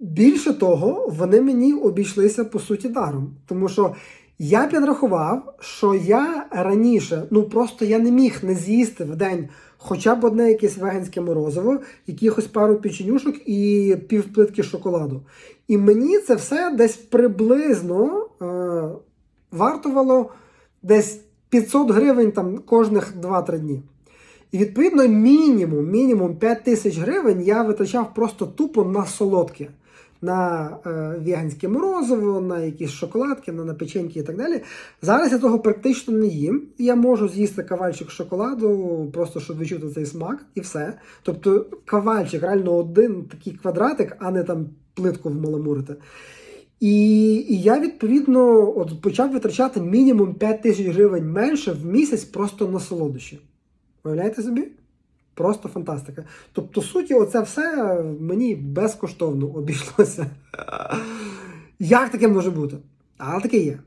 Більше того, вони мені обійшлися по суті даром. Тому що я підрахував, що я раніше, ну просто я не міг не з'їсти в день хоча б одне якесь веганське морозиво, якихось пару печенюшок і півплитки шоколаду. І мені це все десь приблизно е, вартувало десь 500 гривень там кожних 2-3 дні. І відповідно мінімум, мінімум 5 тисяч гривень я витрачав просто тупо на солодке. На е, веганське морозиво, на якісь шоколадки, на, на печеньки і так далі. Зараз я того практично не їм. Я можу з'їсти кавальчик шоколаду, просто щоб відчути цей смак, і все. Тобто кавальчик, реально один такий квадратик, а не там плитку вмаламурити. І, і я відповідно от почав витрачати мінімум 5 тисяч гривень менше в місяць просто на солодощі. Уявляєте собі? Просто фантастика. Тобто, суті, оце все мені безкоштовно обійшлося. Як таке може бути? Але таке є.